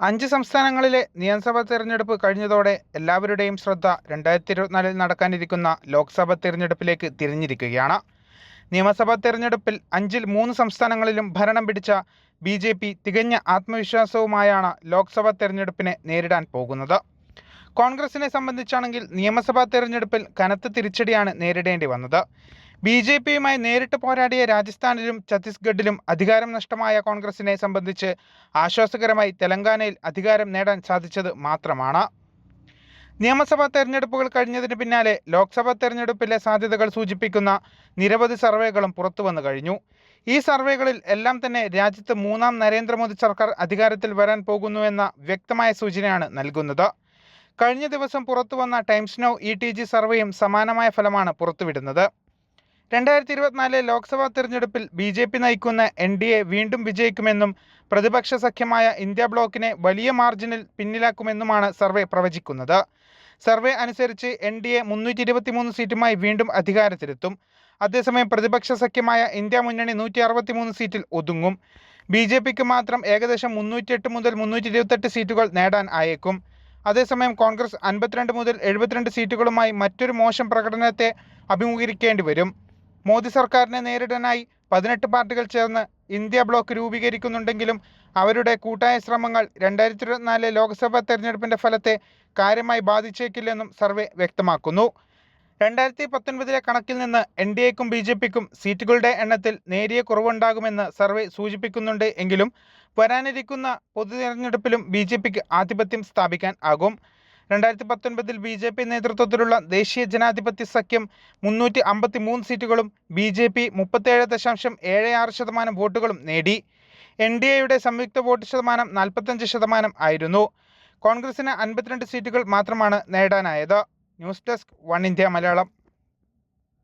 അഞ്ച് സംസ്ഥാനങ്ങളിലെ നിയമസഭാ തിരഞ്ഞെടുപ്പ് കഴിഞ്ഞതോടെ എല്ലാവരുടെയും ശ്രദ്ധ രണ്ടായിരത്തി ഇരുപത്തിനാലിൽ നടക്കാനിരിക്കുന്ന ലോക്സഭാ തിരഞ്ഞെടുപ്പിലേക്ക് തിരിഞ്ഞിരിക്കുകയാണ്. നിയമസഭാ തിരഞ്ഞെടുപ്പിൽ അഞ്ചിൽ മൂന്ന് സംസ്ഥാനങ്ങളിലും ഭരണം പിടിച്ച ബി ജെ പി തികഞ്ഞ ആത്മവിശ്വാസവുമായാണ് ലോക്സഭാ തിരഞ്ഞെടുപ്പിനെ നേരിടാൻ പോകുന്നത്. കോൺഗ്രസിനെ സംബന്ധിച്ചാണെങ്കിൽ നിയമസഭാ തിരഞ്ഞെടുപ്പിൽ കനത്ത തിരിച്ചടിയാണ് നേരിടേണ്ടി വന്നത്. ബി ജെ പിയുമായി നേരിട്ട് പോരാടിയ രാജസ്ഥാനിലും ഛത്തീസ്ഗഡിലും അധികാരം നഷ്ടമായ കോൺഗ്രസിനെ സംബന്ധിച്ച് ആശ്വാസകരമായി തെലങ്കാനയിൽ അധികാരം നേടാൻ സാധിച്ചത് മാത്രമാണ്. നിയമസഭാ തെരഞ്ഞെടുപ്പുകൾ കഴിഞ്ഞതിന് പിന്നാലെ ലോക്സഭാ തെരഞ്ഞെടുപ്പിലെ സാധ്യതകൾ സൂചിപ്പിക്കുന്ന നിരവധി സർവേകളും പുറത്തു വന്നു കഴിഞ്ഞു. ഈ സർവേകളിൽ എല്ലാം തന്നെ രാജ്യത്ത് മൂന്നാം നരേന്ദ്രമോദി സർക്കാർ അധികാരത്തിൽ വരാൻ പോകുന്നുവെന്ന വ്യക്തമായ സൂചനയാണ് നൽകുന്നത്. കഴിഞ്ഞ ദിവസം പുറത്തുവന്ന Times Now E T G സർവേയും സമാനമായ ഫലമാണ് പുറത്തുവിടുന്നത്. രണ്ടായിരത്തി ഇരുപത്തിനാല് ലോക്സഭാ തിരഞ്ഞെടുപ്പിൽ ബി ജെ പി നയിക്കുന്ന എൻ ഡി എ വീണ്ടും വിജയിക്കുമെന്നും പ്രതിപക്ഷ സഖ്യമായ ഇന്ത്യ ബ്ലോക്കിനെ വലിയ മാർജിനിൽ പിന്നിലാക്കുമെന്നുമാണ് സർവേ പ്രവചിക്കുന്നത്. സർവേ അനുസരിച്ച് എൻ ഡി എ മുന്നൂറ്റി ഇരുപത്തിമൂന്ന് സീറ്റുമായി വീണ്ടും അധികാരത്തിലെത്തും. അതേസമയം പ്രതിപക്ഷ സഖ്യമായ ഇന്ത്യ മുന്നണി നൂറ്റി അറുപത്തിമൂന്ന് സീറ്റിൽ ഒതുങ്ങും. ബി ജെ പിക്ക് മാത്രം ഏകദേശം മുന്നൂറ്റിയെട്ട് മുതൽ മുന്നൂറ്റി ഇരുപത്തെട്ട് സീറ്റുകൾ നേടാൻ ആയേക്കും. അതേസമയം കോൺഗ്രസ് അൻപത്തിരണ്ട് മുതൽ എഴുപത്തിരണ്ട് സീറ്റുകളുമായി മറ്റൊരു മോശം പ്രകടനത്തെ അഭിമുഖീകരിക്കേണ്ടി വരും മോദി സർക്കാരിനെ നേരിടാനായി പതിനെട്ട് പാർട്ടികൾ ചേർന്ന് ഇന്ത്യ ബ്ലോക്ക് രൂപീകരിക്കുന്നുണ്ടെങ്കിലും അവരുടെ കൂട്ടായ ശ്രമങ്ങൾ രണ്ടായിരത്തി ഇരുപത്തിനാല് ലോക്സഭാ തെരഞ്ഞെടുപ്പിന്റെ ഫലത്തെ കാര്യമായി ബാധിച്ചേക്കില്ലെന്നും സർവേ വ്യക്തമാക്കുന്നു. രണ്ടായിരത്തി പത്തൊൻപതിലെ കണക്കിൽ നിന്ന് എൻ ഡി എക്കും ബി ജെ പിക്കും സീറ്റുകളുടെ എണ്ണത്തിൽ നേരിയ കുറവുണ്ടാകുമെന്ന് സർവേ സൂചിപ്പിക്കുന്നുണ്ട് എങ്കിലും വരാനിരിക്കുന്ന പൊതു തെരഞ്ഞെടുപ്പിലും ബി ജെ പിക്ക് ആധിപത്യം സ്ഥാപിക്കാൻ ആകും. രണ്ടായിരത്തി പത്തൊൻപതിൽ ബി ജെ പി നേതൃത്വത്തിലുള്ള ദേശീയ ജനാധിപത്യ സഖ്യം മുന്നൂറ്റി അമ്പത്തി മൂന്ന് സീറ്റുകളും ബി ജെ പി മുപ്പത്തേഴ് ദശാംശം ഏഴ് ആറ് ശതമാനം വോട്ടുകളും നേടി. എൻ ഡി എയുടെ സംയുക്ത വോട്ട് ശതമാനം നാൽപ്പത്തഞ്ച് ശതമാനം ആയിരുന്നു. കോൺഗ്രസിന് അൻപത്തിരണ്ട് സീറ്റുകൾ മാത്രമാണ് നേടാനായത്. News desk one India Malayalam.